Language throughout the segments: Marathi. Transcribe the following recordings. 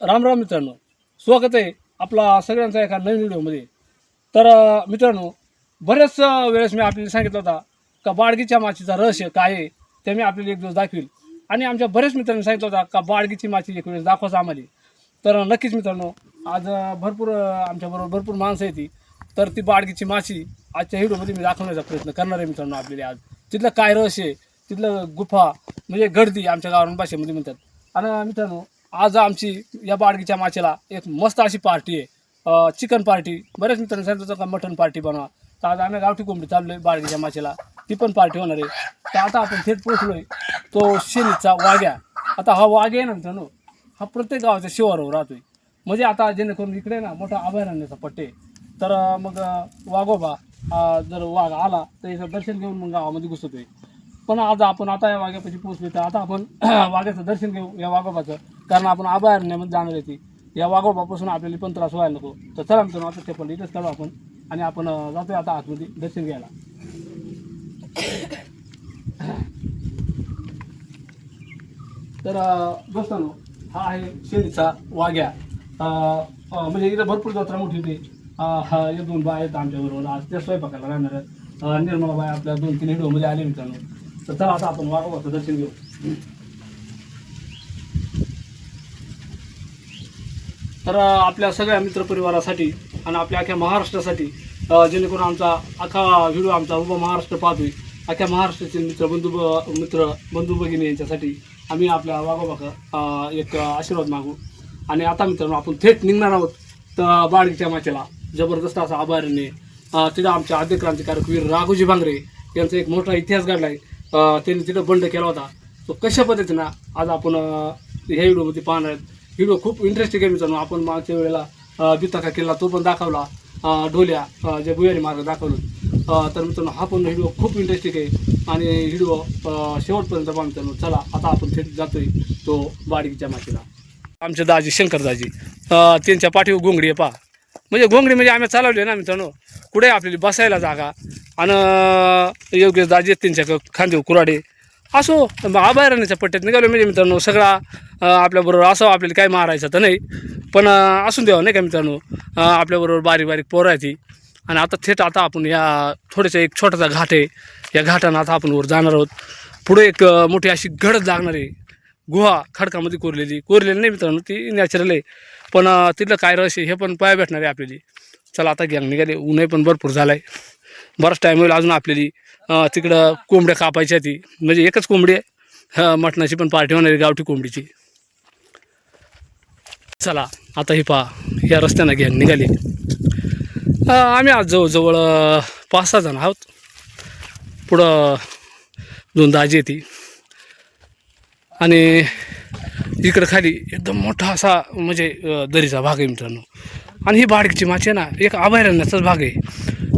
राम राम मित्रांनो. स्वागत आहे आपला सगळ्यांचा एका नवीन व्हिडिओमध्ये. तर मित्रांनो बऱ्याच वेळेस मी आपल्याला सांगितलं होता का बाळगीच्या माचीचा रहस्य काय आहे ते मी आपल्याला एक दिवस दाखवील. आणि आमच्या बऱ्याच मित्रांनी सांगितलं होता का बाळगीची माची एक वेळेस दाखवायचं आम्हाला. तर नक्कीच मित्रांनो आज भरपूर आमच्याबरोबर भरपूर माणसं येते तर ती बाळगीची माची आजच्या व्हिडिओमध्ये मी दाखवण्याचा प्रयत्न करणार आहे मित्रांनो आपल्याला आज. तिथलं काय रहस्य आहे? तिथलं गुफा म्हणजे गर्दी आमच्या गावरण भाषेमध्ये म्हणतात. आणि मित्रांनो आज आमची या बाळगीच्या माचेला एक मस्त अशी पार्टी आहे. Chicken party. बऱ्याच मित्रांनी सांगितलं का मटन पार्टी बनवा. तर आज आम्ही गावठी कोंबडी चाललो आहे बाडगीच्या माचेला. ती पण पार्टी होणार आहे. तर आता आपण थेट आहे तो शेणीचा वाघ्या. आता हा वाघ आहे ना नो हा प्रत्येक गावाच्या शिवारावर आहे म्हणजे आता जेणेकरून इकडे ना मोठा अभयारण्याचा पट्टे तर मग वाघोबा जर वाघ आला तर याचं दर्शन घेऊन मग गावामध्ये घुसतोय. पण आज आपण आता या वाघ्यापाशी पोहोचलो तर आता आपण वाघ्याचं दर्शन घेऊ या वाघोबाचं. कारण आपण अभयारण्यामध्ये जाणार आहे ती. या वाघोबापासून आपल्याला पण त्रास व्हायला नको. तर चला मित्रांनो आता ते पण इथंच काढू आपण. आणि आपण जातोय आता आतमध्ये दर्शन घ्यायला. तर दोस्तांनो हा आहे शेरीचा वाघ्या. म्हणजे इथं भरपूर जत्रा मोठी होती. हा एक दोन बाय आहेत आमच्याबरोबर. आज त्या स्वयंपाकाला राहणार आहेत. निर्मला बाय आपल्या दोन तीन हिडोमध्ये आले मित्रांनो. तर चला आता आपण वाघोबाचं दर्शन घेऊ. तर आपल्या सगळ्या मित्रपरिवारासाठी आणि आपल्या अख्ख्या महाराष्ट्रासाठी जेणेकरून आमचा अख्खा व्हिडिओ आमचा उभा महाराष्ट्र पाहतोय. अख्ख्या महाराष्ट्रातील मित्र बंधू मित्र बंधू भगिनी यांच्यासाठी आम्ही आपल्या वाघोबाका एक आशीर्वाद मागू. आणि आता मित्रांनो आपण थेट निघणार आहोत तर बाळगीच्या माचेला. जबरदस्त असा अभयारण्य तिथं आमच्या आद्य क्रांतिकारक वीर राघोजी भांगरे यांचा एक मोठा इतिहास घडला आहे त्यांनी तिथं बंड केला होता तो कशा पद्धतीनं आज आपण ह्या व्हिडिओमध्ये पाहणार आहेत? व्हिडिओ खूप इंटरेस्टिंग आहे मित्रांनो. आपण मागच्या वेळेला बिताका केला तो पण दाखवला ढोल्या जे भुयारी मार्ग दाखवलं तर मित्रांनो हा पण व्हिडिओ खूप इंटरेस्टिंग आहे. आणि व्हिडिओ शेवटपर्यंत पाहा मित्रांनो. चला आता आपण थेट जातोय तो बाडगीच्या मातीला आमचे दाजी शंकर दाजी त्यांच्या पाठीवर घोंगडी आहे पहा. म्हणजे घोंगडी म्हणजे आम्ही चालवली ना मित्रांनो कुठे आपल्याला बसायला जागा. आणि योग्य दाजी आहेत त्यांच्या खांदेव कुराडे असो मग अभयारण्याच्या पट्ट्यात निघालो म्हणजे मित्रांनो सगळा आपल्याबरोबर असो आपल्याला काय मारायचं तर नाही. पण असून द्यावं नाही का मित्रांनो आपल्याबरोबर बारीक बारीक पोरं आहे ती आणि आता थेट आता आपण या थोडंसं एक छोटासा घाट आहे. या घाटानं आता आपण वर जाणार आहोत. पुढे एक मोठी अशी गडद लागणार आहे. गुहा खडकामध्ये कोरलेली कोरलेली नाही मित्रांनो ती नॅचरल आहे. पण तिथलं काय रहस्य आहे हे पण पाया भेटणार आहे आपल्याली. चला आता गॅंग निघाले. ऊनही पण भरपूर झाला आहे बराच टाईम होईल अजून आपल्याली. तिकडं कोंबड्या कापायच्या ती. म्हणजे एकच कोंबडी आहे. मटणाची पण पार्टी होणार आहे गावठी कोंबडीची. चला आता ही पहा. या रस्त्यानं गॅंग निघाली. आम्ही आज जवळजवळ पाच सहा जण आहोत. पुढं दोन दाजी येते आणि इकडं खाली एकदम मोठा असा म्हणजे दरीचा भाग आहे मित्रांनो. आणि ही बाडकीची माची आहे ना एक अभयारण्याचाच भाग आहे.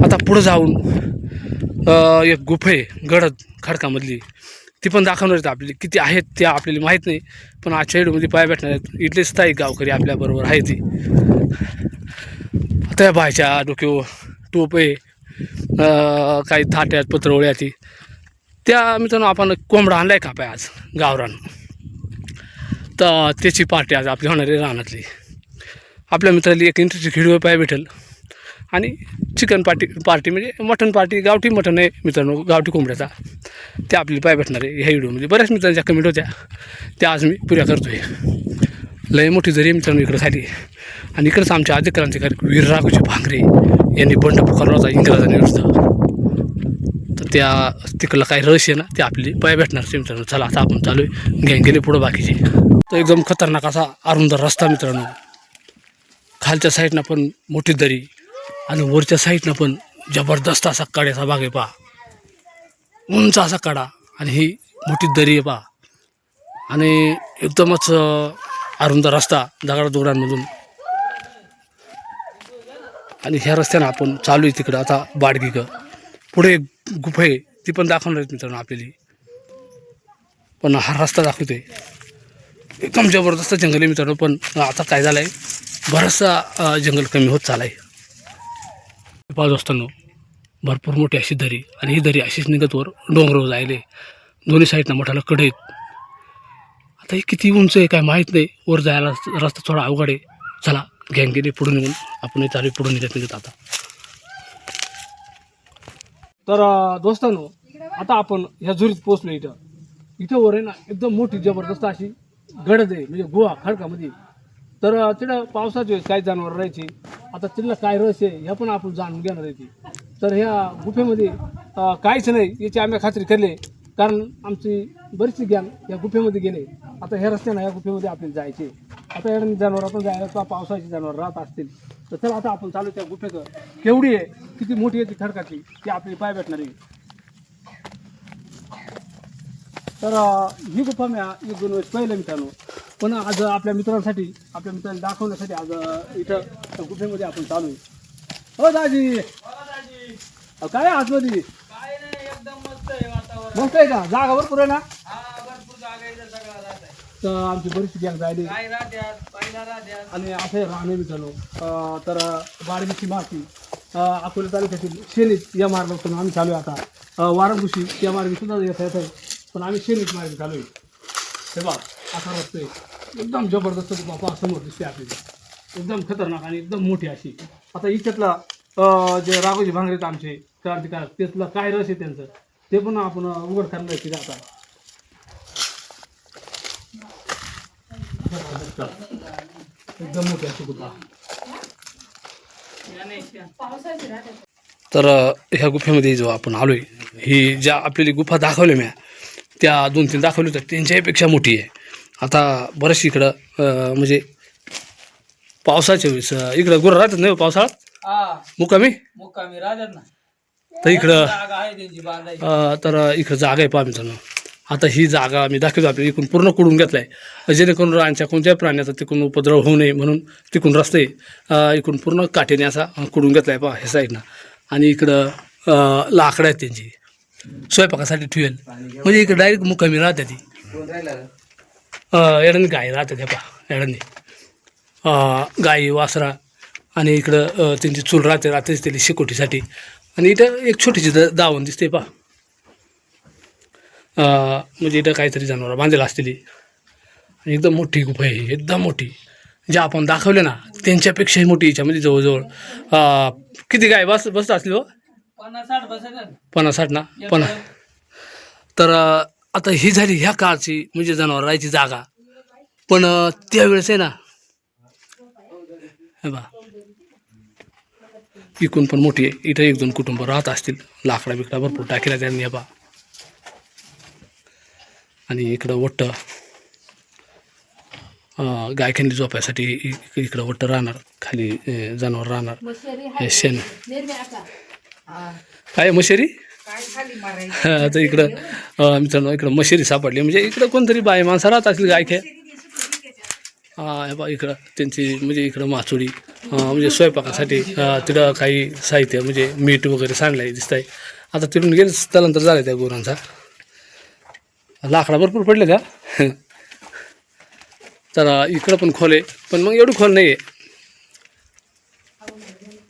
आता पुढं जाऊन एक गुफे आहे गडद खडकामधली ती पण दाखवणार आहेत आपली किती आहेत त्या आपल्याला माहीत नाही पण आजच्या व्हिडिओमध्ये पाय भेटणार आहेत. इथले स्थायिक गावकरी आपल्याबरोबर आहे ती. आता या बायच्या डोक्यावर टोप आहे काही थाट्यात पत्रवळ्या ती. त्या मित्रांनो आपण कोंबडा आणलाय का पाय आज? गावरान. तर त्याची पार्टी आज आपली होणार आहे रानातली. आपल्या मित्राला एक इंटरेस्ट व्हिडिओ पाय भेटेल. आणि चिकन पार्टी पार्टी म्हणजे मटन पार्टी गावठी मटन आहे मित्रांनो गावठी कोंबड्याचा. ते आपली पाय भेटणार आहे ह्या व्हिडिओमध्ये बऱ्याच मित्रांच्या कमेंट होत्या. त्या आज मी पुऱ्या करतो आहे लय मोठी जरी मित्रांनो इकडं झाली आणि इकडंच आमच्या आद्य क्रांतिकारक वीर राघोजी भांगरे यांनी बंड पुकारला होता इंग्रजांविरुद्ध त्या तिकडलं काही रहस्य आहे ना ते आपली पाय भेटणार ते मित्रांनो चला आता आपण चालू आहे गँग गेले पुढं बाकीचे. तर एकदम खतरनाक असा अरुंद रस्ता मित्रांनो. खालच्या साईडनं पण मोठी दरी आणि वरच्या साईडनं पण जबरदस्त असा कड्याचा भाग आहे पहा. उंच असा कडा आणि ही मोठी दरी आहे पहा. आणि एकदमच अं, अरुंद रस्ता दगडादुगडांमधून आणि ह्या रस्त्यानं आपण चालू आहे तिकडं आता बाडगी पुढे एक गुफा आहे ती पण दाखवणार आहेत मित्रांनो आपल्याला. पण हा रस्ता दाखवतोय. एकदम जबरदस्त जंगल आहे मित्रांनो पण आता काय झालं आहे बराचसा जंगल कमी होत चालला आहे पाच असताना भरपूर मोठी अशी दरी आणि ही दरी अशीच निघत वर डोंगरावर जायले. दोन्ही साईडनं मोठाला कडे आहेत. आता हे किती उंच आहे काय माहीत नाही वर जायला रस्ता थोडा अवघड आहे. चला गँगेने पुढून येऊन निघून आपण चालू पुढून निघत निघत आता. तर दोस्तांनो आता आपण ह्या झुरीत पोचलो इथं. इथं वर आहे ना एकदम मोठी जबरदस्त अशी गडद आहे म्हणजे गुहा खडकामध्ये. तर तिथं पावसाचे काय जनावर राहायचे. आता तिथलं काय रस आहे ह्या पण आपण जाणून घेणार आहे ती. तर ह्या गुफेमध्ये काहीच नाही याची आम्ही खात्री केली कारण आमची बरीचशी ज्ञान या गुफेमध्ये गेले. आता ह्या रस्त्यानं ह्या गुफेमध्ये आपल्याला जायचे. आता या जनावर आपण जायला किंवा पावसाची जनावर राहत असतील तर चला आता आपण चालू त्या गुफेचं. केवढी आहे? किती मोठी आहे ती खडकाची? ती आपली पाय भेटणार. आहे तर ही गुफा मी एक दोन वेळेस पाहिलं मित्रांनो. पण आज आपल्या मित्रांसाठी आपल्या मित्रांना दाखवण्यासाठी आज इथं गुफेमध्ये आपण चालू आहे. हो दाजी. अहो, काय आहे आतमध्ये काय नाही एकदम मस्त आहे वातावरण मस्त आहे का? जागा भरपूर आहे ना? हा भरपूर जागा इथं सगळा राहत आहे तर आमची काय राहत्यात पहिला राहत्यात. आणि असं हे राहणे मित्रांनो अं, तर बाळगीची माती अं, अकोला तालुक्यातील शेनीत या मार्गातून आम्ही चालू आहे आता. अं, वारंगुशी या मार्गे सुद्धा येत येत आहे. पण आम्ही शेनीत मार्गे चालू आहे हे बघ असा रस्ता आहे. एकदम जबरदस्त बापा समोर दिसते आपल्याला. एकदम खतरनाक आणि एकदम मोठी अशी. आता इथल्यातला अं, जे राघोजी भांगरे आहेत आमचे क्रांतिकारक त्यातला काय रस आहे त्यांचं? ते पण आपण उघड करणार आहे तिथे आता. एकदम मोठी अशी गुफा तर ह्या गुफेमध्ये जो आपण आलोय ही ज्या आपल्याला गुफा दाखवल्या म्या त्या दोन तीन दाखवल्या होत्या त्यांच्यापेक्षा मोठी आहे. आता बरंच इकडं म्हणजे पावसाच्या वेळेस इकडं गुरं राहतात नाही हो पावसाळ्यात? हा. मुकामी मुक्कामी राहत्यात ना. तर इकडं त्यांची तर इकडं जागा आहे पहा मित्रांनो. आता ही जागा मी दाखवतो आपल्याला इकडून पूर्ण कुडून घेतला आहे जेणेकरून रानच्या कोणत्याही प्राण्याचा तिकडून उपद्रव होऊ नये म्हणून तिकडून रस्ते इकडून पूर्ण काठीने असा कुडून घेतला आहे पहा ह्या साईडनं आणि इकडं लाकडं आहेत त्यांची. स्वयंपाकासाठी ठेवेल. म्हणजे इकडं डायरेक्ट मुक्कामी राहते ती. एडाने गाय राहते त्या पहा एडाने गाई वासरा आणि इकडं त्यांची चूल राहते राहतेच त्याला शिकोटीसाठी. आणि इथं एक छोटीशी द दावण दिसते पहा. अ, म्हणजे इथं काहीतरी जनावरं बांधलेलं असलेली आणि एकदम मोठी गुफा आहे एकदम मोठी. जे आपण दाखवले ना त्यांच्यापेक्षाही मोठी याच्यामध्ये जवळजवळ अ, किती गाय? बस बसत असली हो? पन्नास साठ ना. पन्नास तर आता ही झाली ह्या काळची म्हणजे जनावर राहायची जागा. पण त्यावेळेस आहे ना हे बा इकून पण मोठी आहे इथं एक दोन कुटुंब राहत असतील. लाकडा बिकडा भरपूर टाकेला त्यांनी बा. आणि इकडं वट्ट गायखंडी झोपायसाठी इकडं वट्ट राहणार खाली जनावर राहणार. हे शेण. काय मशेरी? तर इकडं मित्रांनो इकडं मशिरी सापडली. म्हणजे इकडं कोणतरी बाय माणसं राहत असली गाय खे हा हे बा इकडं त्यांची म्हणजे इकडं माचोडी म्हणजे स्वयंपाकासाठी तिथं काही साहित्य म्हणजे मीठ वगैरे सांडलं आहे दिसत आहे आता तिथून गेले स्थलांतर झालं त्या गुरांचा. लाकडा भरपूर पडले त्या तर इकडं पण खोल आहे पण मग एवढी खोल नाही आहे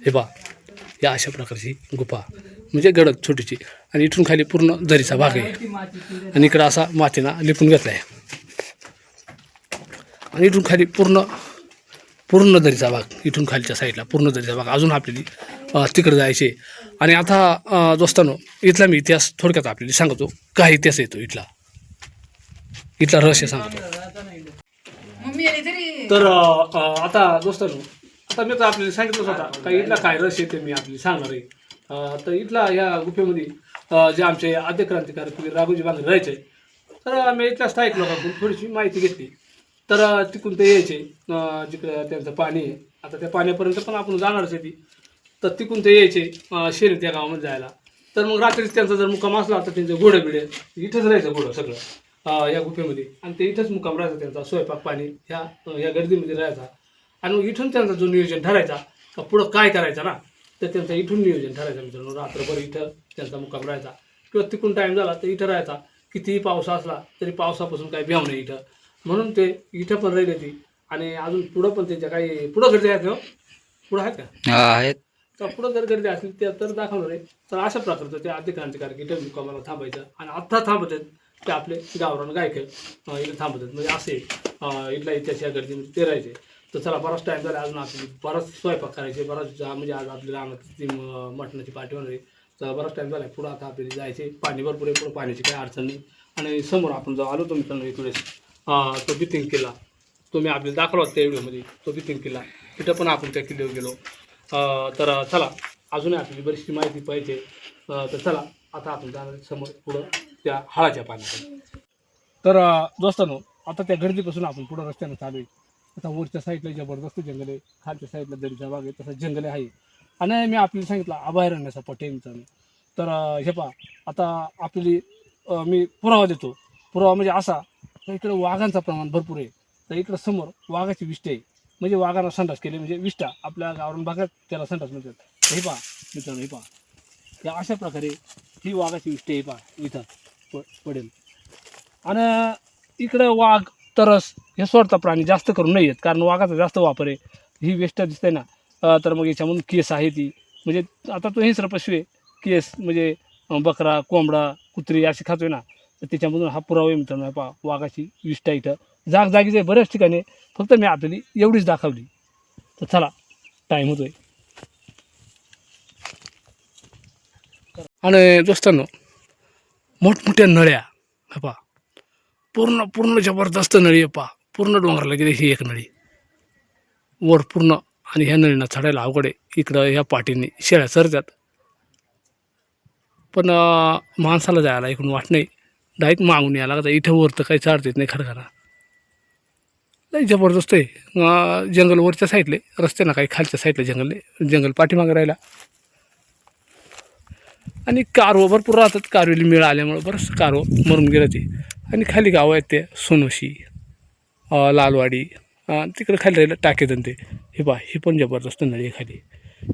हे बा या अशा प्रकारची गुफा म्हणजे गडद छोटीची आणि इथून खाली पूर्ण दरीचा भाग आहे. आणि इकडं असा मातीना लिपून घेतला आहे आणि इथून खाली पूर्ण पूर्ण दरीचा भाग इथून खालच्या साईडला पूर्ण दरीचा भाग अजून आपल्याला तिकडे जायचे. आणि आता दोस्तानो इथला मी इतिहास थोडक्यात आपल्याला सांगतो. काय इतिहास येतो इथला. इथला रहस्य सांगतो. तरी. आता दोस्तांनो आता मी तर आपल्याला सांगितलंच होता का इथला काय रस येते मी आपली सांगणार आहे. अं, तर इथला या गुफेमध्ये अं, जे आमचे आद्य क्रांतिकारक वीर राघोजी बांधे राहायचे. तर आम्ही इथल्या स्थायिक लोकांकडून थोडीशी माहिती घेतली. तर तिकडून ते यायचे जिकडं त्यांचं पाणी आहे. आता त्या पाण्यापर्यंत पण आपण जाणारच आहे ती. तर तिकडून ते यायचे शेरी त्या गावामध्ये जायला. तर मग रात्रीच त्यांचा जर मुक्काम असला तर त्यांचं घोडं बिडे इथंच राहायचं घोडं सगळं या गुफेमध्ये. आणि ते इथंच मुक्काम राहायचा त्यांचा स्वयंपाक पाणी ह्या ह्या या गर्दीमध्ये राहायचा. आणि मग इथून त्यांचा जो नियोजन ठरायचा का पुढं काय करायचं ना तर त्यांचं इथून नियोजन ठरायचं मित्रांनो. रात्रभर इथं त्यांचा मुक्काम राहायचा. किंवा तिकडून टाईम झाला तर इथं राहायचा. कितीही पावसा असला तरी पावसापासून काही भ्याव नाही इथं. म्हणून ते इथं पण राहिले ती. आणि अजून पुढं पण त्यांच्या काही पुढं गर्दी आहेत ना हो? पुढं आहेत का? आहेत. तर पुढं जर गर्दी असली त्या तर दाखवणार आहे. तर अशा प्रकारचं ते आद्य क्रांतिकारक इथं मुक्कामाला थांबायचं. आणि आत्ता थांबत आहेत ते आपले गावरान गायक इथे थांबतात. म्हणजे असे अं, इथल्या इतिहास या गर्दीमध्ये ते राहायचे. तर चला बराच टाईम झाला अजून आपली बराच स्वयंपाक करायचे. बराच म्हणजे आज आपली ती मटणाची पाठी होणार आहे. तर बराच टाईम झाला. पुढं आता आपल्याला जायचे. पाणी भरपूर आहे. पुढं पाण्याची काही अडचण नाही. आणि समोर आपण जो आलो तो मित्रांनो एक वेळेस अं, तो बिथिंग किल्ला तो मी आपल्याला दाखवला होता त्या व्हिडिओमध्ये तो बिथिंग किल्ला तिथं पण आपण त्या किल्ल्यावर गेलो. तर चला अजूनही आपली बरीचशी माहिती पाहिजे. तर चला आता आपण जाणार समोर पुढं त्या हळाच्या पाण्यात तर दोस्तांनो आता त्या गर्दीपासून आपण पुढं रस्त्यानं चालू आहे आता वरच्या साईडला जबरदस्त जंगल आहे. खालच्या साईडला दरीचा भाग आहे. तसं जंगल आहे. आणि मी आपल्याला सांगितलं अभयारण्याचा पटेंचा तर हे पहा आता आपली मी पुरावा देतो. पुरावा म्हणजे असा तर इकडे वाघांचं प्रमाण भरपूर आहे. तर इकडं समोर वाघाची विष्टी आहे. म्हणजे वाघांना संडास केले म्हणजे विष्टा आपल्या गावरान भागात त्याला संडास म्हणतात. हे पहा मित्रांनो हे पहा. या अशा प्रकारे ही वाघाची विष्टी आहे पहा इथं प पडेल. आणि इकडं वाघ तरस हे स्वतः प्राणी जास्त करून नाही आहेत कारण वाघाचा जास्त वापर आहे. ही वेष्ट दिसते ना तर मग याच्यामधून केस आहे ती. म्हणजे आता तो हिंस्र पशु आहे. केस म्हणजे बकरा कोंबडा कुत्री असे खातोय ना तर त्याच्यामधून हा पुरावा आहे मित्रांनो पहा वाघाची विष्टा इथं. जागजागीचे बऱ्याच ठिकाणी. फक्त मी आपल्याला एवढीच दाखवली. तर चला टाईम होतोय. आणि दोस्तांनो मोठमोठ्या नळ्या हा पहा. पूर्ण पूर्ण जबरदस्त नळी आहे पहा. पूर्ण डोंगराला गेली ही एक नळी. वर पूर्ण आणि ह्या नळींना चढायला अवघड आहे. इकडं ह्या पाठीने शेळ्या चरतात पण माणसाला जायला इकडून वाट नाही. डायरेक्ट मागून यायला लागतं इथं वर तर काही चढता येत नाही खडखडा. लई जबरदस्त आहे. जंगल वरच्या साईडले रस्त्यानं काही खालच्या साईडला जंगल आहे जंगल पाठीमागे राहिला. आणि कारवं भरपूर राहतात. कारवेली मिळ आल्यामुळं बरंच कारवं मरून गेलं ते. आणि खाली गावं आहेत ते सोनोशी लालवाडी तिकडे खाली राहिलं टाकेतन ते. हे पहा हे पण जबरदस्त नळी आहे खाली.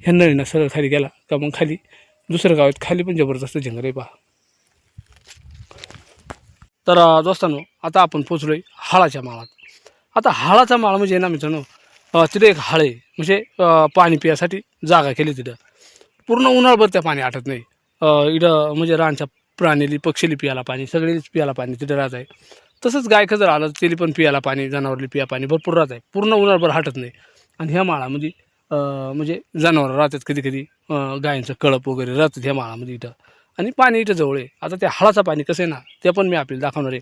ह्या नळीनं सरळ खाली गेला का मग खाली? दुसऱ्या गावात खाली पण जबरदस्त जंगल आहे पहा. तर दोस्तांनो आता आपण पोचलो आहे हाळाच्या माळात. आता हाळाचा माळ म्हणजे ना मित्रांनो तिथे एक हाळ आहे. म्हणजे पाणी पिण्यासाठी जागा केली तिथं. पूर्ण उन्हाळभर त्या पाणी आटत नाही. इथं म्हणजे रानच्या प्राणीली पक्षीली पियाला पाणी सगळीच पियाला पाणी तिथं राहत आहे. तसंच गायक जर आलं त्याला पण पियाला पाणी जनावरली पिया पाणी भरपूर राहत आहे. पूर्ण उन्हाळभर हटत नाही. आणि ह्या माळामध्ये म्हणजे, म्हणजे जनावरं राहतात कधी कधी गायींचं कळप वगैरे राहतात ह्या माळामध्ये इथं. आणि पाणी इथं जवळ आहे. आता त्या हळाचं पाणी कसं आहे ना ते पण मी आपल्याला दाखवणार आहे.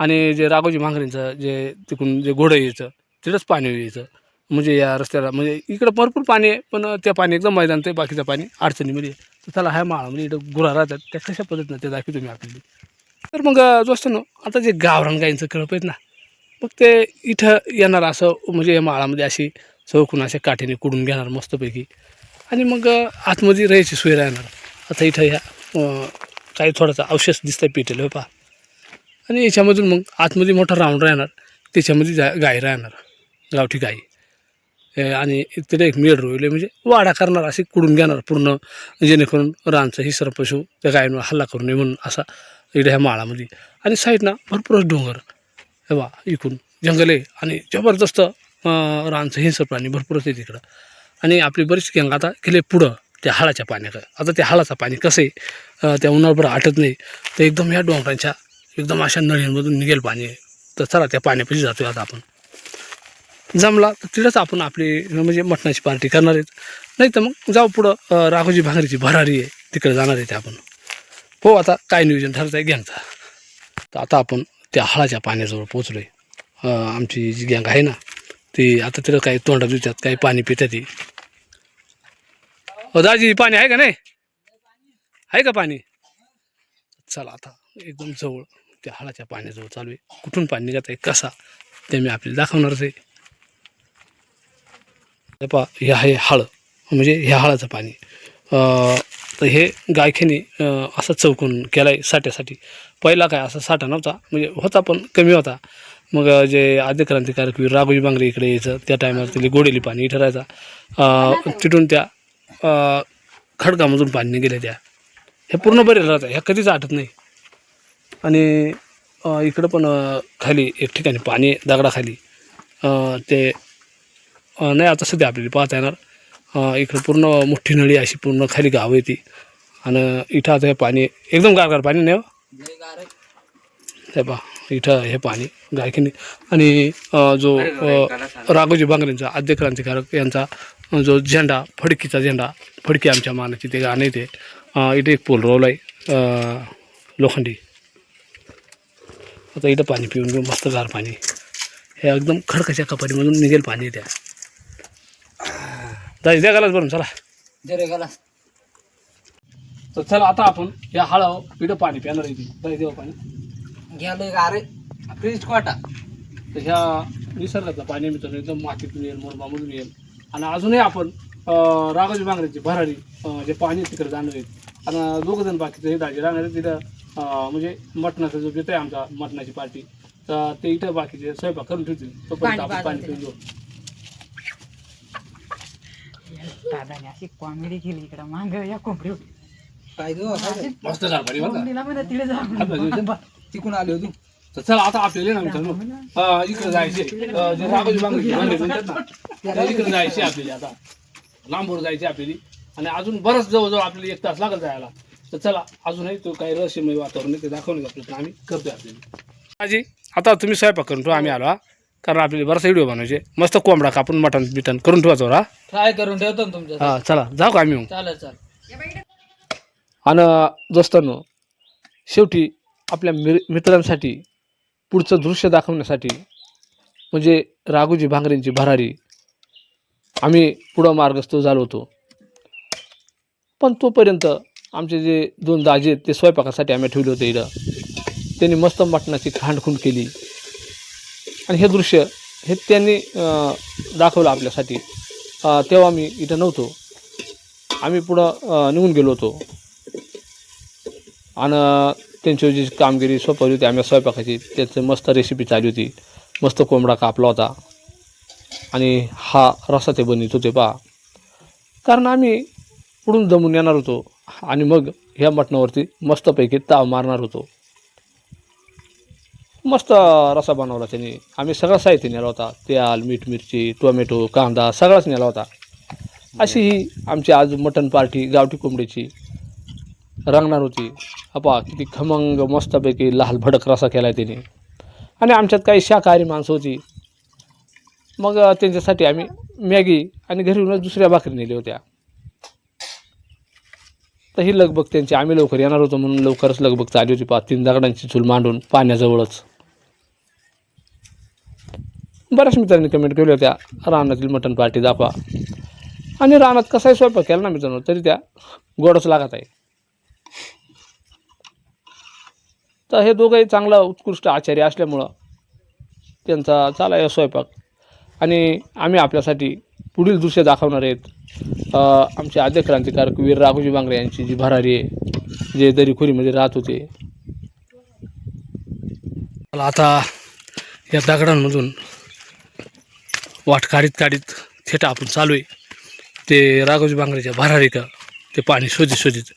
आणि जे राघोजी मांगरेंचं जे तिकडून जे घोडं यायचं तिथंच पाणी यायचं. म्हणजे या रस्त्याला म्हणजे इकडं भरपूर पाणी आहे पण त्या पाणी एकदम मैदान ते बाकीचं पाणी अडचणीमध्ये तर त्याला ह्या माळामध्ये म्हणजे इथं गुरा राहतात त्या कशा पद्धतीनं ते दाखवतो मी आपल्याला. तर मग जो असतं ना आता जे गावरान गाईंचं कळप आहेत ना मग ते इथं येणार असं म्हणजे या माळामध्ये अशी चौकून अशा काठीने कुडून घेणार मस्तपैकी. आणि मग आतमध्ये राहायची सोय राहणार. आता इथं ह्या काही थोडासा अवशेष दिसतंय पेटेल हो पहा. आणि याच्यामधून मग आतमध्ये मोठा राऊंड राहणार त्याच्यामध्ये जा गाय राहणार गावठी गाई हे आणि तिथे एक मेड रोवले म्हणजे वाडा करणार असे कुडून घेणार पूर्ण जेणेकरून रानचा ही पशु त्या गायींवर हल्ला करू नये म्हणून असा इकडे ह्या माळामध्ये. आणि साईडनं भरपूरच डोंगर हे बा इकून जंगल आहे आणि जबरदस्त रानचं हिंसर प्राणी भरपूरच आहे तिकडं. आणि आपली बरीच गँग आता गेले पुढं. त्या हाळाच्या पाण्याकडं आता त्या हाळाचं पाणी कसं आहे? त्या उन्हाळभर आटत नाही. तर एकदम ह्या डोंगरांच्या एकदम अशा नळींमधून निघेल पाणी. आहे तर चला त्या पाण्यापाशी जातो आता आपण. जमला तर तिथंच आपण आपली म्हणजे मटणाची पार्टी करणार आहेत. नाही तर मग जाऊ पुढं राघोजी भांगरीची भरारी आहे. तिकडे जाणार आहे ते आपण. हो आता काय नियोजन ठरतं आहे गँगचा तर आता आपण त्या हळाच्या पाण्याजवळ पोचलो आहे आमची जी गँग आहे ना ती आता तिथं काही तोंडात देतात काही पाणी पितात ती. हो दाजी पाणी आहे का नाही? आहे का पाणी? चला आता एकदम जवळ त्या हळाच्या पाण्याजवळ चालू आहे. कुठून पाणी निघत आहे कसा? ते मी आपल्याला दाखवणारच आहे. पहा हे आहे हळ म्हणजे ह्या हळाचं पाणी. तर हे गायखेने असं चौकून केलं आहे साठ्यासाठी. पहिला काय असा साठा नव्हता म्हणजे होता पण कमी होता. मग जे आद्य क्रांतिकारक वीर राघोजी बांगरे इकडे यायचं त्या टायमाला तिथे गोडेली पाणी इथं राहायचा. तिथून त्या खडकामधून पाणी गेले त्या. हे पूर्ण बरे राहतात. ह्या कधीच आटत नाही. आणि इकडं पण खाली एक ठिकाणी पाणी दगडाखाली ते नाही आता सध्या आपल्याला पाहता येणार. इकडं पूर्ण मोठी नळी अशी पूर्ण खाली गाव आहे ती. आणि इथं आता हे पाणी एकदम गारगार पाणी नाही हो. हे पा इथं हे पाणी गायकीने आणि जो राघोजी बांगरेंचा आद्य क्रांतिकारक यांचा जो झेंडा फडकीचा झेंडा फडकी आमच्या मानाची ते गाणं ते इथे एक पोल रोवला आहे लोखंडी. आता इथं पाणी पिऊन घेऊ मस्त गार पाणी. हे एकदम खडकाच्या कपारीमधून निघेल पाणी त्या जायचं द्या गालाच बरं चला. जरे गेला तर चला आता आपण या हळाव इथं पाणी पिणार आहे जाय देवा पाणी. गेलो अरे फ्रीज कोटा तर ह्या निसर्गातलं पाणी मिळतं एकदम मातीतून येईल मोरमामधून येईल. आणि अजूनही आपण अं, राघोजी बांगरेची भरारी जे पाणी तिकडे जाणार आहेत. आणि दोघं जण बाकीचे हे दाजी राहणार आहेत तिथं अं, म्हणजे मटणाचा जो येतो आहे आमचा मटणाची पार्टी तर ते इथं बाकीचे स्वयंपाक करून ठेवतील. तोपर्यंत आपण पाणी पिऊन घेऊ. दादाने अशी कॉमेडी केली इकडं मांग या कोंबडी काय देऊ मस्त गार पाणी बरं का? कोंबडीला म्हणा तिकडे जा हात बाजूला ठेव. तिकून आली होती. तर चला आता आपल्याला ना मित्रांनो अं, इकडे जायचे. अं, जे राघोजी म्हणतात ना इकडे जायचे आपल्याला आता. लांबवर जायचे आपल्याला. आणि अजून बरंच जवळजवळ आपल्याला एक तास लागत जायला. तर चला अजूनही तो काही रहस्यमय वातावरण आहे ते दाखवण्याचा प्रयत्न आम्ही करतोय आपल्याला. आजी आता तुम्ही स्वयंपाक करून ठेवा आम्ही आलो हा. कारण आपल्याला बराचसा व्हिडिओ बनवायचे. मस्त कोंबडा कापून मटण बिटन करून ठेवायचो हा ट्राय करून ठेवतो ना तुमच्या हा चला. जाऊ का आम्ही मग? चालेल चालेल. आणि दोस्तांनो शेवटी आपल्या मिर मित्रांसाठी पुढचं दृश्य दाखवण्यासाठी म्हणजे राघोजी भांगरेंची भरारी आम्ही पुढं मार्गस्थ झालो होतो. पण तोपर्यंत आमचे जे दोन दाजे आहेत ते स्वयंपाकासाठी आम्ही ठेवले होते इथं. त्यांनी मस्त मटणाची खांडखुंड केली. आणि हे दृश्य हे त्यांनी दाखवलं आपल्यासाठी. तेव्हा मी इथं नव्हतो. आम्ही पुढं निघून गेलो होतो. आणि त्यांची जी कामगिरी सोपवली होती आम्ही स्वयंपाकाची त्याचं मस्त रेसिपी चालली होती. मस्त कोंबडा कापला होता. आणि हा रस्सा ते बनवित होते पा कारण आम्ही पुढून दमून येणार होतो आणि मग ह्या मटणावरती मस्तपैकी ताव मारणार होतो. मस्त रसा बनवला त्यांनी. आम्ही सगळं साहित्य नेला होता. तेल मीठ मिरची टोमॅटो कांदा सगळाच नेला होता. अशी ही आमची आज मटण पार्टी गावठी कोंबडीची. रंगणार होती. अपा किती खमंग मस्तपैकी लाल भडक रसा केला आहे त्याने. आणि आमच्यात काही शाकाहारी माणसं होती. मग त्यांच्यासाठी आम्ही मॅगी आणि घरीहूनच दुसऱ्या भाकरी नेल्या होत्या. तर ही लगबग त्यांची. आम्ही लवकर येणार होतो म्हणून लवकरच लगबग चालली होती. पा तीन दगडांची चूल मांडून पाण्याजवळच. बऱ्याच मित्रांनी कमेंट केल्या होत्या. रानातील मटण पार्टी दाखवा. आणि रानात कसाही स्वयंपाक केला ना मित्रांनो तरी त्या गोडच लागत आहे. तर हे दोघंही चांगला उत्कृष्ट आचार्य असल्यामुळं त्यांचा चाला आहे स्वयंपाक. आणि आम्ही आपल्यासाठी पुढील दृश्य दाखवणार आहेत. आमचे आद्य क्रांतिकारक वीर राघोजी बांगरे यांची जी भरारी आहे जे दरीखोरीमध्ये राहत होते. मला आता या दगडांमधून वाट काढीत काढीत थेट आपण चालू आहे. ते राघोजी बांगरेच्या भरारी का ते पाणी शोधित शोधित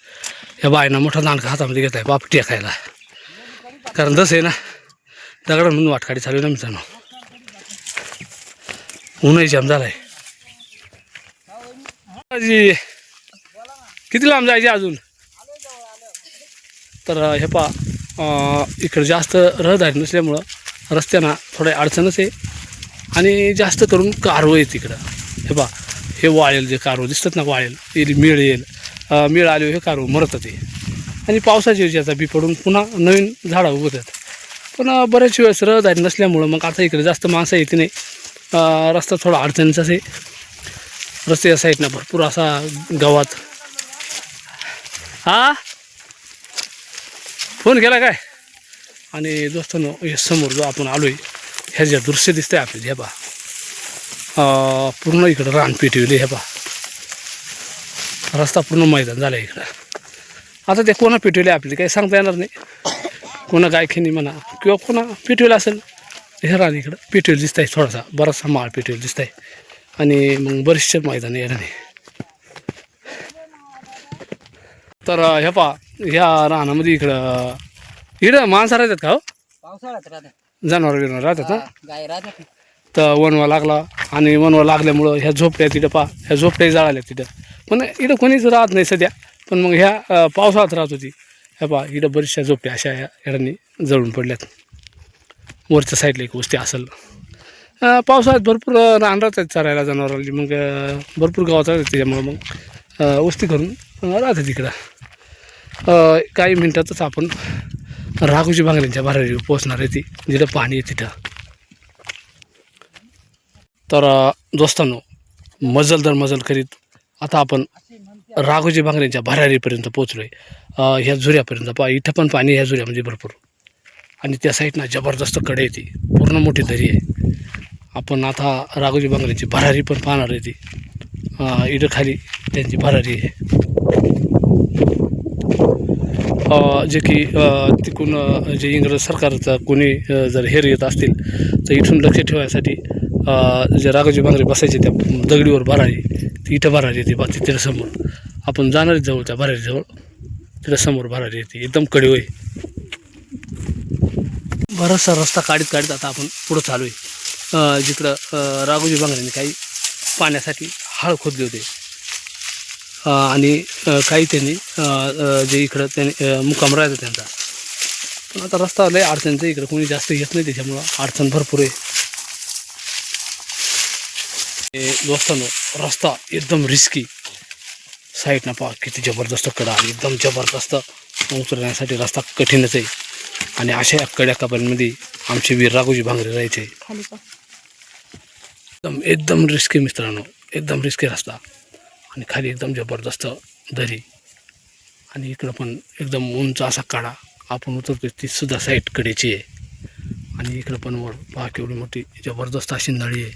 या बायना मोठा दांडका हातामध्ये घेत आहे बाप टेकायला. कारण जसं आहे ना दगडांमधून वाटकाडी चालू आहे ना मित्रांनो. ऊनही जाम झालाय. किती लांब जायचे अजून? तर हे पा इकडे जास्त रहदारी नसल्यामुळं रस्त्यांना थोड्या अडचणच आहे आणि जास्त करून कारवं आहे तिकडं हे पा हे वाळेल जे कारव दिसतात ना वाळेल? येईल मिळ येईल. अं, मिळ आले हे कारव मरतात ते आणि पावसाच्या याचा बी पडून पुन्हा नवीन झाडं उगवतात. पण बऱ्याच वेळेस रहदारी नसल्यामुळं मग आता इकडे जास्त माणसं येते नाही. रस्ता थोडा अडचणीचाच आहे रस्त्याच्या साईडनं भरपूर असा गावात. हा? फोन केला काय? आणि दोस्तांनो हे समोर जो आपण आलो आहे ह्या जे दृश्य दिसतंय आपल्याला हे बा पूर्ण इकडं रान पेटविले हे बा रस्ता पूर्ण मैदान झालं इकडं. आता ते कोणा पेटवले आपली काही सांगता येणार नाही. कोणा गायखिनी म्हणा किंवा कोणा पेटवलं असेल. हे रान इकडं पेटवेल दिसत आहे थोडासा बराचसा माळ पेटवेल दिसत आहे आणि मग बरेचसे मैदान येणार नाही तर हे पहा ह्या रानामध्ये इकडं इकडं माणसं राहतात का हो? जनावर बिनावर राहतात ना? तर वनवा लागला आणि वनवा लागल्यामुळं ह्या झोपड्या तिथं पा ह्या झोपड्या जाळाल्या तिथं. पण इथं कोणीच राहत नाही सध्या पण मग ह्या पावसाळ्यात राहत होती. ह्या पा इथं बऱ्याचशा झोपड्या अशा ह्या ह्यानी जळून पडल्यात. वरच्या साईडला एक वस्ती असेल. पावसाळ्यात भरपूर रानरात आहेत चरायला जनावरांची. मग भरपूर गावात आहेत त्याच्यामुळं मग वस्ती करून राहते तिकडं काही मिनटातच आपण राघोजी बांगल्यांच्या भरारी पोचणार आहे ती. जिथं पाणी आहे तिथं. तर दोस्तांनो मजल दर मजल करीत आता आपण राघोजी बांगल्यांच्या भरारीपर्यंत पोचलो आहे ह्या झुऱ्यापर्यंत पा इथं पण पाणी ह्या झुऱ्यामध्ये भरपूर. आणि त्या साईडनं जबरदस्त कडे येते पूर्ण मोठी दरी आहे. आपण आता राघोजी बांगऱ्यांची भरारी पण पाहणार आहे ती. अं, खाली त्यांची भरारी आहे. जे की तिकून जे इंग्रज सरकारचं कोणी जर हेर येत असतील तर इथून लक्ष ठेवायसाठी जे राघोजी बांगरे बसायचे त्या दगडीवर भरारी ती इथं भरारी येते बा तिथे समोर. आपण जाणारी जवळ त्या भरारीजवळ. तिथं समोर भरारी येते एकदम कडे होय. बराचसा रस्ता काढीत काढीत आता आपण पुढं चालू आहे. जिकडं राघोजी बांगड्यांनी काही पाण्यासाठी हाळ खोदले होते. आणि काही त्यांनी जे इकडं त्यांनी मुक्काम राहायचा त्यांचा. पण आता रस्ता लय अडचणचं इकडं. कोणी जास्त येत नाही त्याच्यामुळं अडचण भरपूर आहे. दोस्तांनो रस्ता एकदम रिस्की साईडनं पहा किती जबरदस्त कडा आणि एकदम जबरदस्त उतरण्यासाठी रस्ता कठीणच आहे. आणि अशा कड्या कपांमध्ये आमचे वीर राघोजी भांगरे राहायचे. एकदम एकदम रिस्की मित्रांनो एकदम रिस्की रस्ता. आणि खाली एकदम जबरदस्त दरी. आणि इकडं पण एकदम उंच असा काढा. आपण उतरतो ती सुद्धा साईड कडेची आहे. आणि इकडं पण वर पहा केवढी मोठी जबरदस्त अशी नळी आहे.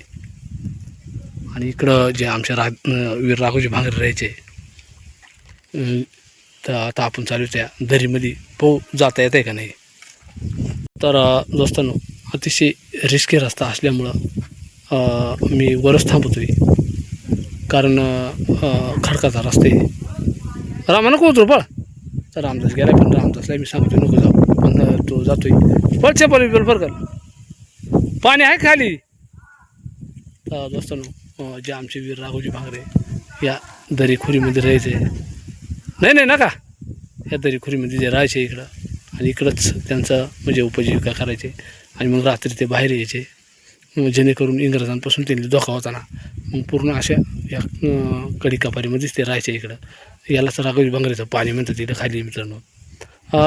आणि इकडं जे आमच्या रा अं, वीर राघोजी भांगरे राहायचे तर आता आपण चालू त्या दरीमध्ये पाहू जाता येत आहे का नाही. तर दोस्तांनो अतिशय रिस्की रस्ता असल्यामुळं मी वरच थांबतोय. कारण खडकाचा रस्ता आहे. रामा नको उतरू पळ. तर रामदास गेला पण रामदासला मी सांगतो नको जाऊ. पण तो जातोय. पळ चपल बिपल फर कर. पाणी आहे खाली. तर दोस्तांनो जे आमचे वीर राघोजी भांगरे या दरीखोरीमध्ये राहायचे. नाही नाही नका. या दरीखोरीमध्ये जे राहायचे इकडं आणि इकडंच त्यांचं म्हणजे उपजीविका करायचे आणि मग रात्री ते बाहेर यायचे. जेणेकरून इंग्रजांपासून त्यांनी धोका होता ना मग पूर्ण अशा या कडी कपारीमध्येच ते राहायचे इकडं. यालाच राघोजी बांगरेचं पाणी म्हणतात तिथं खाली मित्रांनो.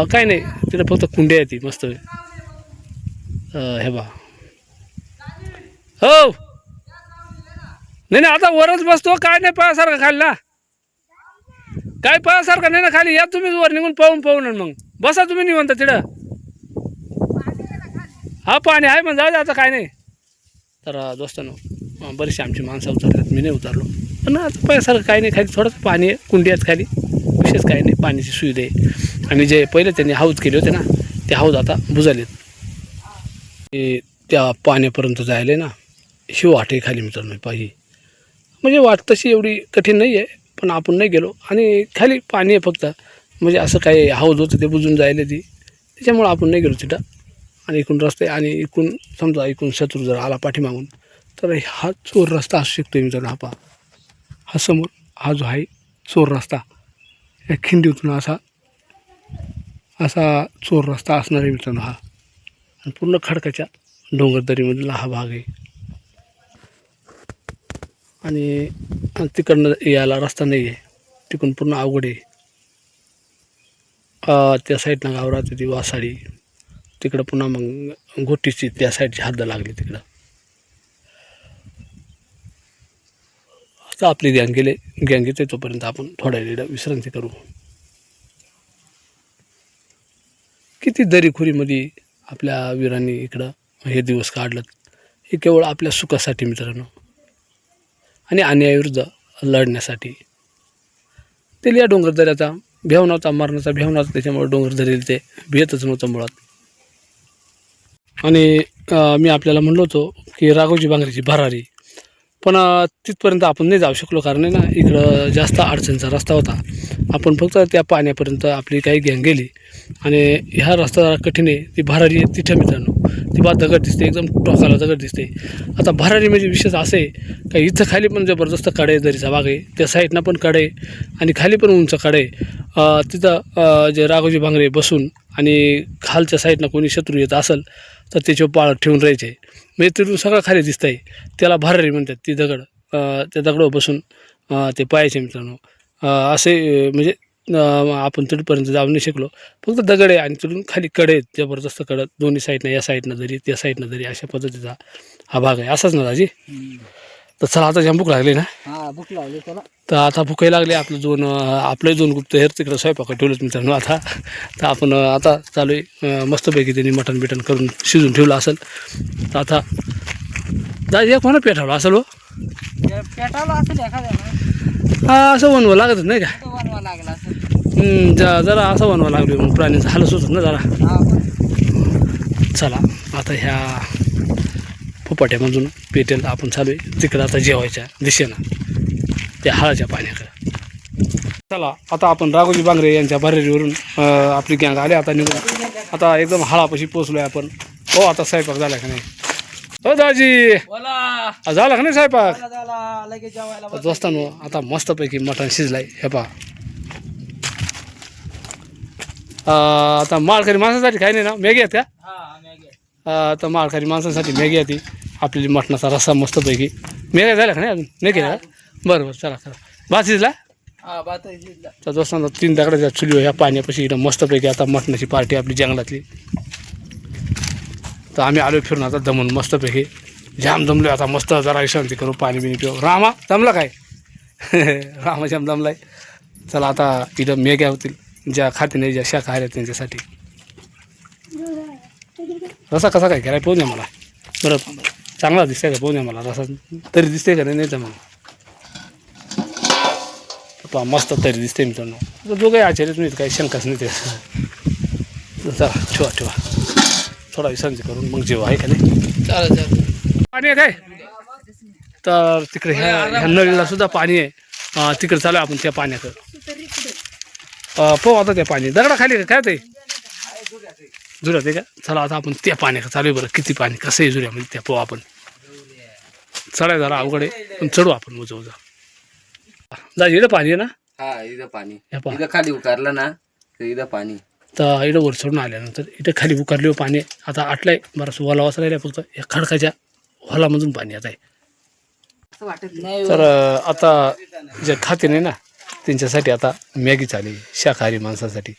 काय नाही तिथं फक्त कुंड्या येते ती मस्त. हे बा हो! नाही नाही आता वरच बसतो काय नाही पायासारखं खाल्ला ना. काय पायासारखं नाही ना खाली? या तुम्हीच वर निघून पाहून पाहून मग. बसा तुम्ही निवंत तिथं. हा पाणी आहे मग जाऊ दे आता काय नाही. तर अं, दोस्तांनो बरीचशी आमची माणसं उतरतात. मी नाही उतरलो. पण आता पायासारखं काही नाही. खाली थोडंसं पाणी आहे. कुंडी आहेत खाली. विशेष काही नाही. पाण्याची सुविधा आहे. आणि जे पहिले त्यांनी हौद केले होते ना ते हौद आता बुजालेत. ते त्या पाण्यापर्यंत जायला ना. ही वाट आहे खाली मित्रांनो पाहिजे म्हणजे वाट तशी एवढी कठीण नाही आहे पण आपण नाही गेलो. आणि खाली पाणी आहे फक्त. म्हणजे असं काही हौद होतं ते बुजून जायला ती. त्याच्यामुळं आपण नाही गेलो तिथं. आणि इकडून रस्ते आणि इकडून समजा इकडून शत्रू जर आला पाठीमागून तर हा चोर रस्ता असू शकतो मित्रांनो हा पहा. हा समोर हा जो आहे चोर रस्ता. या खिंडीतून असा असा चोर रस्ता असणार आहे मित्रांनो हा. आणि पूर्ण खडकाच्या डोंगरदरीमधला हा भाग आहे. आणि तिकडनं यायला रस्ता नाही आहे. तिकडून पूर्ण अवघड आहे. त्या साईडनं गाव राहते ती वासाडी तिकडं पुन्हा मग गोटीची त्या साईडची हद्द लागली तिकडं. आता आपली गँग गेले गँग येते तोपर्यंत आपण थोड्या वेळ विश्रांती करू. किती दरीखोरीमध्ये आपल्या वीरांनी इकडं हे दिवस काढलं. हे केवळ आपल्या सुखासाठी मित्रांनो. आणि अन्यायाविरुद्ध लढण्यासाठी. ते या डोंगरदऱ्याचा भेव नव्हता मरणाचा भेव नव्हता त्याच्यामुळे डोंगरदरीला ते भेतच नव्हतं मुळात. आणि मी आपल्याला म्हणलो होतो की राघोजी बांगरेची भरारी पण तिथपर्यंत आपण नाही जाऊ शकलो कारण आहे ना इकडं जास्त अडचणीचा रस्ता होता. आपण फक्त त्या पाण्यापर्यंत आपली काही गँग गेली. आणि ह्या रस्ता जरा कठीण आहे. ती भरारी आहे तिथं मित्रांनो. ती बा दगड दिसते एकदम टोकाला दगड दिसते. आता भरारी म्हणजे विशेष असं आहे का इथं खाली पण जबरदस्त कडे आहे दरीचा भाग आहे. त्या साईडनं पण कडे आणि खाली पण उंच कडे तिथं जे राघोजी भांगरे बसून आणि खालच्या साईडनं कोणी शत्रू येत असेल तर त्याच्यावर पाळत ठेवून राहायचे. म्हणजे तिथून सगळं खाली दिसतं आहे त्याला भारारी म्हणतात ती दगड. त्या दगडावर बसून ते पाहायचे मित्रांनो. असे म्हणजे आपण तिथपर्यंत जाऊ नाही शकलो. फक्त दगड आहे आणि तिथून खाली कडे आहेत. जबरदस्त कडत दोन्ही साईडनं या साईडनं जरी त्या साईडनं जरी अशा पद्धतीचा हा भाग आहे. असाच ना दाजी? तर चला आता जाम भूक लागली ना? हा भूक लागली त्याला तर आता भुकाही लागली आपलं दोन अं, आपले दोन गुप्त हेर तिकडं स्वयंपाक ठेवलंच मित्रांनो आता. तर आपण आता चालू आहे मस्तपैकी त्यांनी मटण बिटन करून शिजून ठेवलं असेल. तर आता दादा एक म्हणा पेठावलं असेल हो? पेटावला असेल एखाद्या हा असं बनवावं लागतच नाही का? बनवा लागला असेल. जरा असं बनवावं लागलं मग प्राण्यांचं हालच होतं ना जरा. हा चला आता ह्या फुपाट्यामधून पेटेल आपण चालू आहे. तिकडं आता जेवायच्या दिशेनं. त्या हळाच्या पाण्याकडं. चला आता आपण राघोजी बांगरे यांच्या भरेरीवरून आपली गँग आली आता निघून आता एकदम हळापाशी पोचलोय आपण. हो आता स्वयंपाक झाला का नाही? हो दाजी. झाला का नाही स्वयंपाक? दोस्तांनो आता मस्तपैकी मटण शिजलाय. हे अं, आता माळकरी माणसासाठी काही नाही ना? मॅगी आहेत का? तर माळकरी माणसासाठी आहे ती. आपली मटणाचा रस्सा मस्तपैकी. मॅगी झाला का नाही अजून? नाही केला? बरं बरं चला चला. भात शिजला हा तर दोस्तांना तीन दगडाच्या चुली ह्या पाण्यापाशी इकडं मस्तपैकी आता मटणाची पार्टी आपली जंगलातली. तर आम्ही आलो फिरून आता दमून मस्तपैकी. जाम दमलो आता मस्त जरा विश्रांती करू पाणी बिणी पिऊ. रामा दमला काय? रामा जाम दमलाय. चला आता इथं मेग्या होतील. ज्या खाते नाही ज्या शाखा आहेत त्यांच्यासाठी. रसा कसा काय करायला पोहून द्या मला. बरं चांगला दिसतंय का पोहून द्या मला रसा? तरी दिसतंय का नाही नाही तर मग. मस्त तरी दिसते मित्रांनो. आता दोघंही आचार्यच नाहीत काही शंकाच नाही ते चला ठेवा ठेवा. थोडा विश्रांती करून मग जेव्हा आहे का नाही? चालेल चालेल. पाणी आहे काय? तर तिकडे ह्या ह्या नळीला सुद्धा पाणी आहे. तिकडे चालू आपण त्या पाण्याकडं. पाहू आता त्या पाणी. दगडा खाली काय ते? झुऱ्यात आहे का? चला आता आपण त्या पाण्याकडे चालू आहे बरं. किती पाणी? कसं आहे झुऱ्यामध्ये त्या पाहू आपण. चढाय जरा अवघड आहे. पण चढू आपण उजा उजा जा इकडं पाणी आहे ना? हा इथं पाणी. हे पहा. इथं खाली उतारलं ना तर इथं पाणी. तर इकडं वर चढून आल्यानंतर इथं खाली उकारले पाणी. आहे. आता आटलंय. बरंच ओला वास राहिला फक्त. या खडकाच्या होलामधून पाणी येत आहे. नाही तर आता जे खाते नाही ना त्यांच्यासाठी आता मॅगी चाली शाकाहारी माणसासाठी.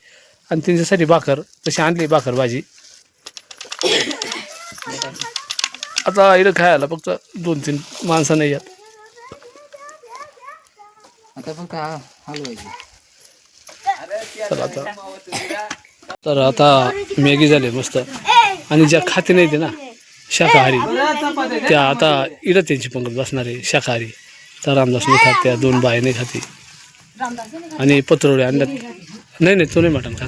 आणि त्यांच्यासाठी भाकर तशी आणली भाकर भाजी. आता इकडं खायला फक्त दोन तीन माणसं नाही आहेत. आता फक्त हलवायची. तर आता. तर आता मॅगी झाली मस्त. आणि ज्या खाते नाही ते ना शाकाहारी. त्या आता इकडं त्यांची पंगत बसणार आहे शाकाहारी. तर रामदास नाही खात त्या दोन बाया नाही खाती. आणि पत्रोळे आणल्यात. नाही नाही तो नाही मटण खात.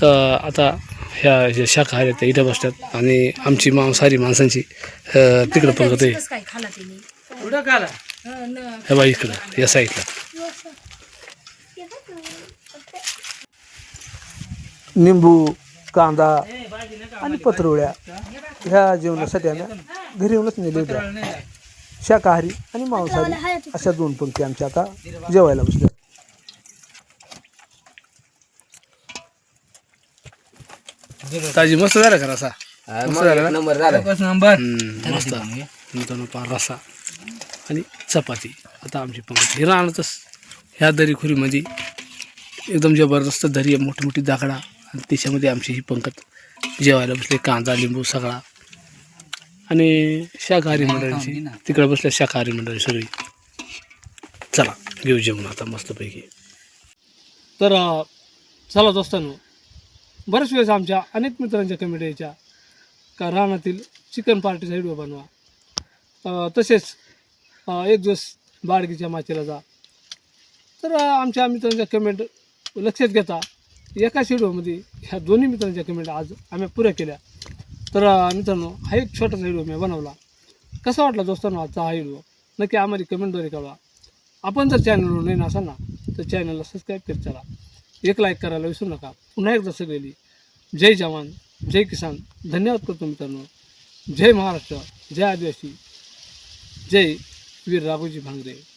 तर. आता ह्या ज्या शाकाहारी आहेत त्या इथं बसतात. आणि आमची मांसाहारी माणसांची अं, तिकडं पंगत आहे काय खाला तिने? कुठं काला हे बा इकडं या साईडला. निंबू कांदा आणि पत्रोळ्या ह्या जेवणासाठी आम्ही घरी येऊनच नेले होत्या शाकाहारी आणि मांसाहारी अशा दोन पंक्ती आमच्या आता जेवायला बसल्या. ताजी मस्त झालं का रसा? मस्त झालं एक ना? नंबर झाला. एकच नंबर. हम्म, मस्त. मित्रांनो पार रसा आणि चपाती. आता आमची पंगत. हे राहणारच ह्या दरीखोरीमध्ये एकदम जबरदस्त दरी आहे मोठी मोठी दाकडा आणि त्याच्यामध्ये आमची ही पंगत जेवायला बसले कांदा लिंबू सगळा. आणि शाकाहारी मंडळीची तिकडे बसल्या शाकाहारी मंडळी सगळी. चला घेऊ जेवण आता मस्तपैकी. तर अं, चला दोस्तांनो बऱ्याच वेळेस आमच्या अनेक मित्रांच्या कमेंट यायच्या का रानातील चिकन पार्टीचा व्हिडिओ बनवा. तसेच एक दिवस बाळगीच्या माचेला जा. तर आमच्या मित्रांच्या कमेंट लक्षात घेता एकाच व्हिडिओमध्ये ह्या दोन्ही मित्रांच्या कमेंट आज आम्ही पुऱ्या केल्या. तर मित्रांनो हा एक छोटासा व्हिडिओ मी बनवला. कसा वाटला दोस्तांनो आजचा हा व्हिडिओ नक्की आम्हाला कमेंटद्वारे कळवा. आपण जर चॅनलवर नाही असाल ना तर चॅनलला सबस्क्राईब करत चला. एक लाईक करायला विसरू नका. पुन्हा एकदा सगळी जय जवान जय किसान. धन्यवाद करतो मित्रांनो. जय महाराष्ट्र जय आदिवासी. जय वीर राघोजी भांगरे.